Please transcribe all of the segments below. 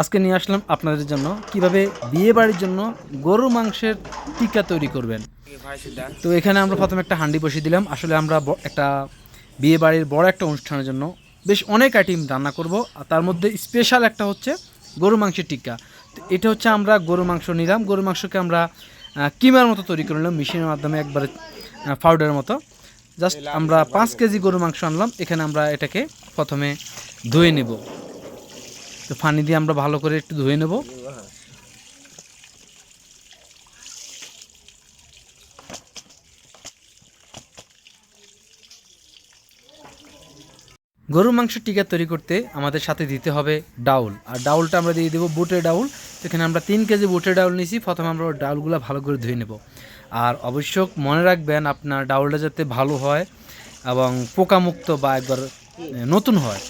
আজকে নিয়ে আসলাম আপনাদের জন্য কীভাবে বিয়ে বাড়ির জন্য গরু মাংসের টিকা তৈরি করবেন। তো এখানে আমরা প্রথমে একটা হান্ডি বসিয়ে দিলাম। আসলে আমরা একটা বিয়ে বাড়ির বড় একটা অনুষ্ঠানের জন্য বেশ অনেক আইটেম রান্না করব আর তার মধ্যে স্পেশাল একটা হচ্ছে গরু মাংসের টিক্কা এটা হচ্ছে আমরা গরু মাংস নিলাম। গরু মাংসকে আমরা কিমার মতো তৈরি করে নিলাম, মেশিনের মাধ্যমে একবারে পাউডারের মতো। জাস্ট আমরা পাঁচ কেজি গরু মাংস আনলাম। এখানে আমরা এটাকে প্রথমে ধুয়ে নেব। তো ফানি দিয়ে আমরা ভালো করে একটু ধুয়ে নেব। গরুর মাংস টিকা তৈরি করতে আমাদের সাথে দিতে হবে ডাউল। আর ডাউলটা আমরা দিয়ে দেবো বুটের ডাউল। এখানে আমরা তিন কেজি বুটের ডাউল নিয়েছি। প্রথমে আমরা ডাউলগুলো ভালো করে ধুয়ে নেব। আর অবশ্য মনে রাখবেন, আপনার ডাউলটা যাতে ভালো হয় এবং পোকামুক্ত বা একবার নতুন হয়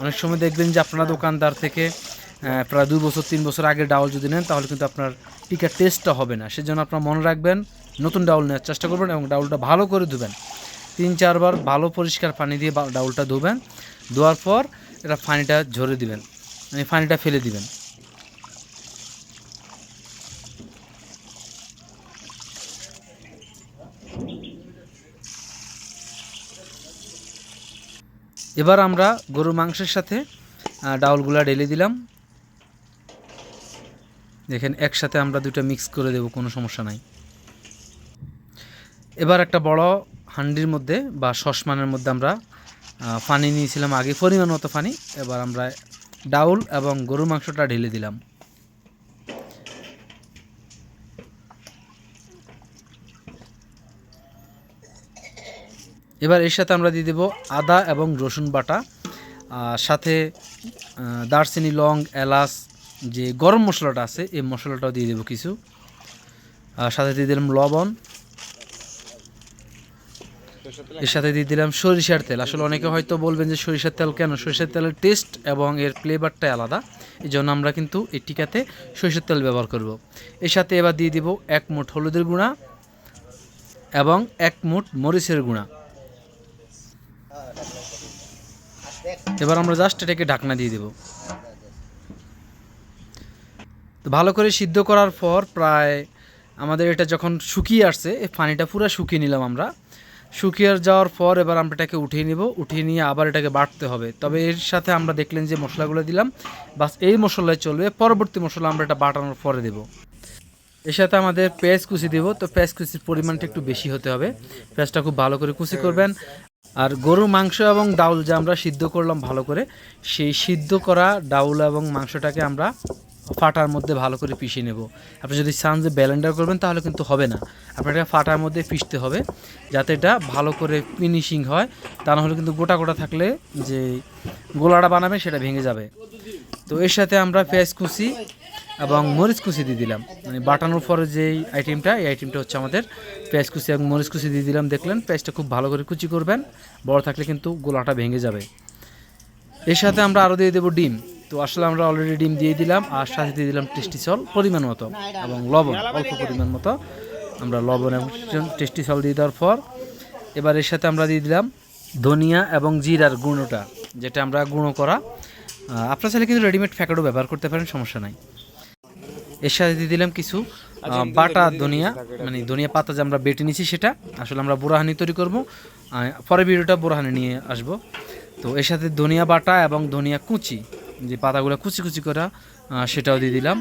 অনেক সময় দেখবেন যে আপনারা দোকানদার থেকে প্রায় দুই বছর, তিন বছর আগে ডাউল যদি নেন, তাহলে কিন্তু আপনার টিকার টেস্টটা হবে না। সেজন্য আপনারা মনে রাখবেন, নতুন ডাউল নেওয়ার চেষ্টা করবেন এবং ডাউলটা ভালো করে ধুবেন। তিন, চারবার ভালো পরিষ্কার পানি দিয়ে ডাউলটা ধুবেন। ধোয়ার পর এটা পানিটা ঝরে দিবেন মানে পানিটা ফেলে দিবেন। এবার আমরা গরু মাংসের সাথে ডাউলগুলো ঢেলে দিলাম। দেখেন, একসাথে আমরা দুটো মিক্স করে দেব, কোনো সমস্যা নাই। এবার একটা বড় হান্ডির মধ্যে বা সসমানের মধ্যে আমরা পানি নিয়েছিলাম আগে, পরিমাণ মতো পানি এবার আমরা ডাউল এবং গরুর মাংসটা ঢেলে দিলাম। এবার এর সাথে আমরা দিয়ে দেব আদা এবং রসুন বাটা সাথে দারচিনি, লং, এলাচ, যে গরম মশলাটা আছে, এই মশলাটাও দিয়ে দেবো কিছু। সাথে দিয়ে দিলাম লবণ। এর সাথে দিয়ে দিলাম সরিষার তেল। আসলে অনেকে হয়তো বলবেন যে সরিষার তেল কেন? সরিষার তেলের টেস্ট এবং এর ফ্লেভারটাই আলাদা। এই জন্য আমরা কিন্তু এই টিকাতে সরিষার তেল ব্যবহার করব। এর সাথে এবার দিয়ে দিব এক মুঠ হলুদের গুঁড়া এবং এক মুঠ মরিচের গুঁড়া। এবার আমরা জাস্ট এটাকে ঢাকনা দিয়ে দেব। তো ভালো করে সিদ্ধ করার পর প্রায় আমাদের এটা যখন শুকিয়ে আসছে, এই পানিটা পুরো শুকিয়ে নিলাম আমরা। শুকিয়ে যাওয়ার পর এবার আমরা এটাকে উঠিয়ে নিব, উঠিয়ে নিয়ে আবার এটাকে বাটতে হবে। তবে এর সাথে আমরা দেখলেন যে মশলাগুলো দিলাম, বাস এই মশলায় চলবে, পরবর্তী মশলা আমরা এটা বাটানোর পরে দেব। এর সাথে আমাদের পেঁয়াজ কুচি দেব, তো পেঁয়াজ কুচির পরিমাণটা একটু বেশি হতে হবে। পেঁয়াজটা খুব ভালো করে কুচি করবেন। আর গরুর মাংস এবং ডাউল যে আমরা সিদ্ধ করলাম ভালো করে, সেই সিদ্ধ করা ডাউল এবং মাংসটাকে আমরা ফাটার মধ্যে ভালো করে পিষে নেব। আপনি যদি চান যে ব্যালেন্ডার করবেন, তাহলে কিন্তু হবে না। আপনাকে ফাটার মধ্যে পিষতে হবে, যাতে এটা ভালো করে ফিনিশিং হয়। তা নাহলে কিন্তু গোটা গোটা থাকলে যে গোলাটা বানাবে সেটা ভেঙে যাবে। তো এর সাথে আমরা পেঁয়াজ কুচি এবং মরিচ কুচি দিয়ে দিলাম। মানে বাটানোর পরে যেই আইটেমটা এই আইটেমটা হচ্ছে আমাদের পেঁয়াজ কুচি এবং মরিচ কুচি দিয়ে দিলাম। দেখলেন পেঁয়াজটা খুব ভালো করে কুচি করবেন, বড় থাকলে কিন্তু গোলাটা ভেঙে যাবে। এর সাথে আমরা আরও দিয়ে দেবো ডিম। তো আসলে আমরা অলরেডি ডিম দিয়ে দিলাম আর সাথে দিয়ে দিলাম টেস্টি সল পরিমাণ মতো এবং লবণ, অল্প পরিমাণ মতো। আমরা লবণ এবং টেস্টি সল দিয়ে দেওয়ার পর এবার এর সাথে আমরা দিয়ে দিলাম ধনিয়া এবং জিরার গুঁড়োটা, যেটা আমরা গুঁড়ো করা আপনার চাইলে কিন্তু রেডিমেড প্যাকেটও ব্যবহার করতে পারেন, সমস্যা নাই। এর সাথে দিয়ে দিলাম কিছু বাটা ধনিয়া মানে ধনিয়া পাতা যে আমরা বেটে নিয়েছি সেটা আসলে আমরা বুড়াহানি তৈরি করব। পরের ভিডিওটা বুড়াহানি নিয়ে আসব। তো এর সাথে ধনিয়া বাটা এবং ধনিয়া কুচি যে পাতাগুলো কুচি কুচি করা সেটাও দিয়ে দিলাম।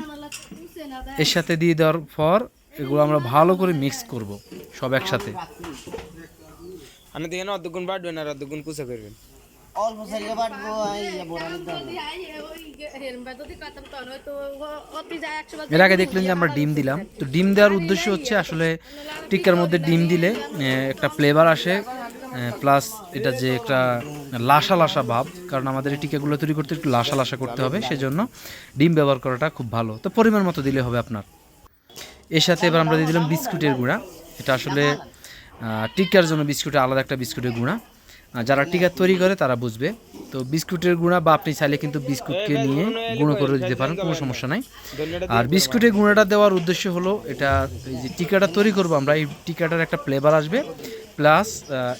এর সাথে দিয়ে দেওয়ার পর এগুলো আমরা ভালো করে মিক্স করব সব একসাথে। আপনি দেখেন অর্ধগুণ বাড়বেন আর অর্ধগুণ কুচা করবেন। অল্প সাইজে বাটবো এই বোরানির দাম এর আগে দেখলেন যে আমরা ডিম দিলাম। তো ডিম দেওয়ার উদ্দেশ্য হচ্ছে আসলে টিক্কার মধ্যে ডিম দিলে একটা ফ্লেভার আসে প্লাস এটা যে একটা লাসা লাসা ভাব কারণ আমাদের এই টিকাগুলো তৈরি করতে একটু লাসা লাসা করতে হবে সেজন্য ডিম ব্যবহার করাটা খুব ভালো। তো পরিমাণ মতো দিলে হবে আপনার। এর সাথে এবার আমরা দিয়ে দিলাম বিস্কুটের গুঁড়া। এটা আসলে টিক্কার জন্য বিস্কুটের আলাদা একটা বিস্কুটের গুঁড়া। যারা টিকা তৈরি করে, তারা বুঝবে। তো বিস্কুটের গুঁড়া বা আপনি চাইলে কিন্তু বিস্কুটকে নিয়ে গুঁড়ো করে দিতে পারেন, কোনো সমস্যা নাই। আর বিস্কুটের গুঁড়াটা দেওয়ার উদ্দেশ্য হলো, এটা এই যে টিকাটা তৈরি করব আমরা, এই টিকাটার একটা ফ্লেভার আসবে প্লাস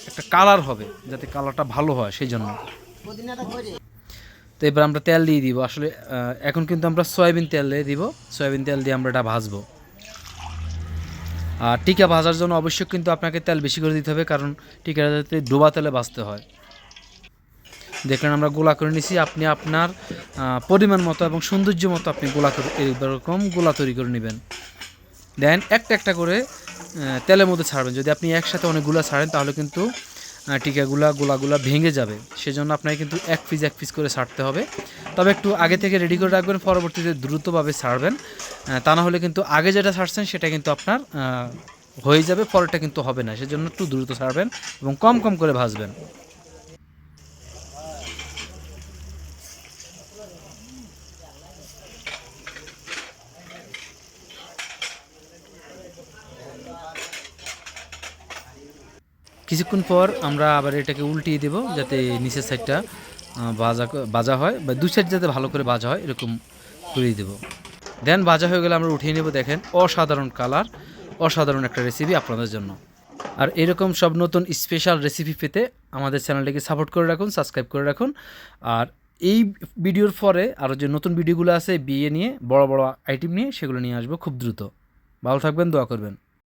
একটা কালার হবে, যাতে কালারটা ভালো হয়, সেই জন্য। তো এবার আমরা তেল দিয়ে দিব। আসলে এখন কিন্তু আমরা সয়াবিন তেল দিয়ে দিব। সয়াবিন তেল দিয়ে আমরা এটা ভাজবো। আর টিকা ভাজার জন্য অবশ্যই কিন্তু আপনাকে তেল বেশি করে দিতে হবে, কারণ টিকা যাতে ডোবা তেলে ভাজতে হয়। দেখলেন আমরা গোলা করে নিছি, আপনি আপনার পরিমাণ মতো এবং সৌন্দর্য মতো আপনি গোলা করে, এরকম গোলা তৈরি করে নেবেন। দেন একটা একটা করে তেলের মধ্যে ছাড়বেন। যদি আপনি একসাথে অনেকগুলো ছাড়েন, তাহলে কিন্তু টিকাগুলা, গোলাগুলা ভেঙে যাবে। সেজন্য আপনাকে কিন্তু এক পিস এক পিস করে ছাড়তে হবে। তবে একটু আগে থেকে রেডি করে রাখবেন, পরবর্তীতে দ্রুতভাবে ছাড়বেন তা না হলে কিন্তু আগে যেটা ছাড়ছেন সেটা কিন্তু আপনার হয়ে যাবে, পরেরটা কিন্তু হবে না। সেজন্য একটু দ্রুত ছাড়বেন এবং কম কম করে ভাজবেন। কিছুক্ষণ পর আমরা আবার এটাকে উল্টিয়ে দেব যাতে নিচের সাইডটা ক- ভাজা হয় বা দু সাইড যাতে ভালো করে ভাজা হয়, এরকম করিয়ে দেব। দেন ভাজা হয়ে গেলে আমরা উঠিয়ে নেব, দেখেন, অসাধারণ কালার, অসাধারণ একটা রেসিপি আপনাদের জন্য। আর এরকম সব নতুন স্পেশাল রেসিপি পেতে আমাদের চ্যানেলটিকে সাপোর্ট করে রাখুন সাবস্ক্রাইব করে রাখুন। আর এই ভিডিওর পরে আরও যে নতুন ভিডিওগুলো আছে, বিয়ে নিয়ে, বড় বড় আইটেম নিয়ে, সেগুলো নিয়ে আসব খুব দ্রুত। ভালো থাকবেন, দোয়া করবেন।